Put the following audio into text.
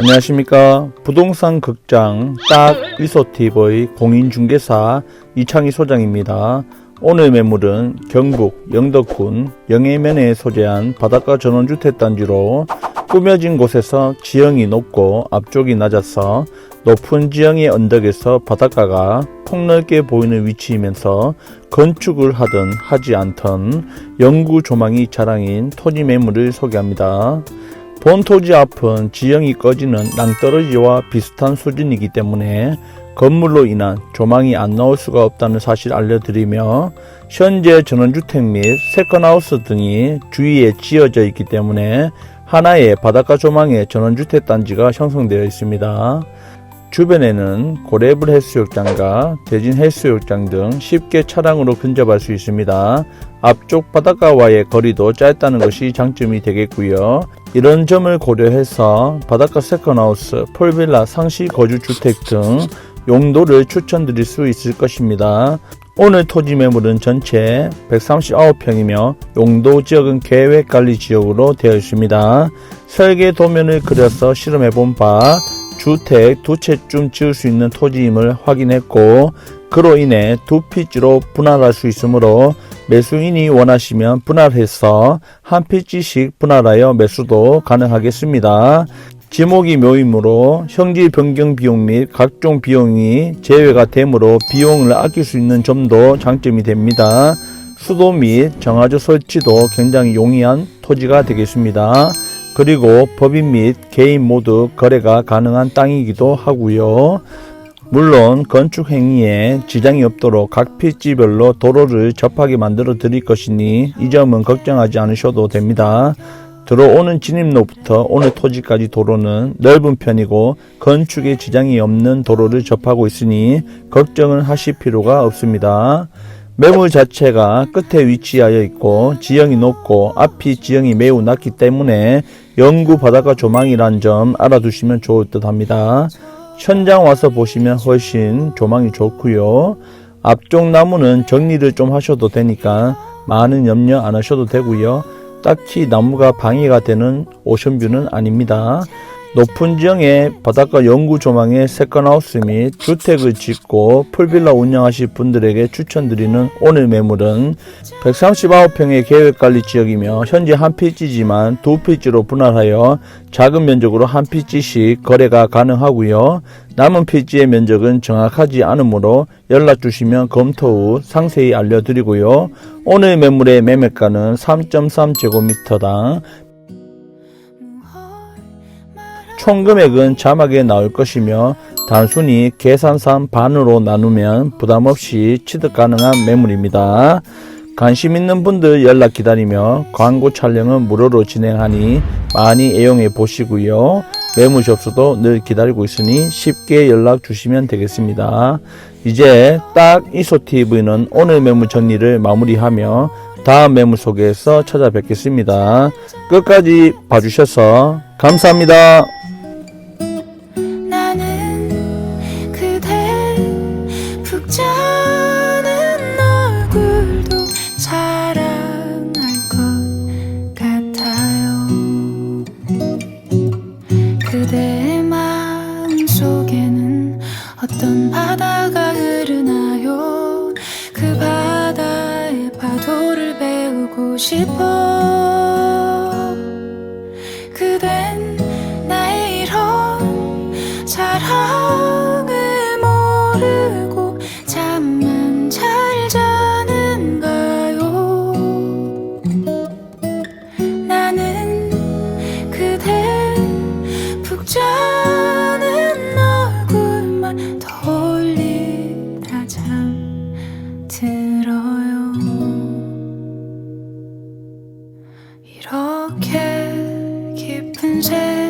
안녕하십니까. 부동산 극장 딱 리소티브의 공인중개사 이창희 소장입니다. 오늘 매물은 경북 영덕군 영해면에 소재한 바닷가 전원주택 단지로 꾸며진 곳에서 지형이 높고 앞쪽이 낮아서 높은 지형의 언덕에서 바닷가가 폭넓게 보이는 위치이면서 건축을 하든 하지 않던 영구 조망이 자랑인 토지 매물을 소개합니다. 본 토지 앞은 지형이 꺼지는 낭떠러지와 비슷한 수준이기 때문에 건물로 인한 조망이 안 나올 수가 없다는 사실 알려드리며 현재 전원주택 및 세컨하우스 등이 주위에 지어져 있기 때문에 하나의 바닷가 조망의 전원주택 단지가 형성되어 있습니다. 주변에는 고래불 해수욕장과 대진 해수욕장 등 쉽게 차량으로 근접할 수 있습니다. 앞쪽 바닷가와의 거리도 짧다는 것이 장점이 되겠고요. 이런 점을 고려해서 바닷가 세컨하우스, 폴빌라, 상시 거주주택 등 용도를 추천드릴 수 있을 것입니다. 오늘 토지 매물은 전체 139평이며 용도 지역은 계획관리 지역으로 되어 있습니다. 설계 도면을 그려서 실험해 본 바 주택 두 채쯤 지을 수 있는 토지임을 확인했고 그로 인해 두 피지로 분할할 수 있으므로 매수인이 원하시면 분할해서 한 피지씩 분할하여 매수도 가능하겠습니다. 지목이 묘이므로 형질 변경 비용 및 각종 비용이 제외가 되므로 비용을 아낄 수 있는 점도 장점이 됩니다. 수도 및 정화조 설치도 굉장히 용이한 토지가 되겠습니다. 그리고 법인 및 개인 모두 거래가 가능한 땅이기도 하고요. 물론 건축 행위에 지장이 없도록 각 필지별로 도로를 접하게 만들어 드릴 것이니 이 점은 걱정하지 않으셔도 됩니다. 들어오는 진입로부터 오늘 토지까지 도로는 넓은 편이고 건축에 지장이 없는 도로를 접하고 있으니 걱정은 하실 필요가 없습니다. 매물 자체가 끝에 위치하여 있고 지형이 높고 앞이 지형이 매우 낮기 때문에 영구 바닷가 조망이란 점 알아두시면 좋을 듯 합니다. 현장 와서 보시면 훨씬 조망이 좋고요. 앞쪽 나무는 정리를 좀 하셔도 되니까 많은 염려 안 하셔도 되고요. 딱히 나무가 방해가 되는 오션뷰는 아닙니다. 높은 지형의 바닷가 영구 조망의 세컨하우스 및 주택을 짓고 풀빌라 운영하실 분들에게 추천드리는 오늘 매물은 139평의 계획관리 지역이며 현재 한 필지지만 두 필지로 분할하여 작은 면적으로 한 필지씩 거래가 가능하고요. 남은 필지의 면적은 정확하지 않으므로 연락 주시면 검토 후 상세히 알려드리고요. 오늘 매물의 매매가는 3.3제곱미터당 총 금액은 자막에 나올 것이며 단순히 계산상 반으로 나누면 부담 없이 취득 가능한 매물입니다. 관심 있는 분들 연락 기다리며 광고 촬영은 무료로 진행하니 많이 애용해 보시고요. 매물 접수도 늘 기다리고 있으니 쉽게 연락 주시면 되겠습니다. 이제 딱 이소TV는 오늘 매물 정리를 마무리하며 다음 매물 소개에서 찾아뵙겠습니다. 끝까지 봐주셔서 감사합니다. 싶어 깊은 새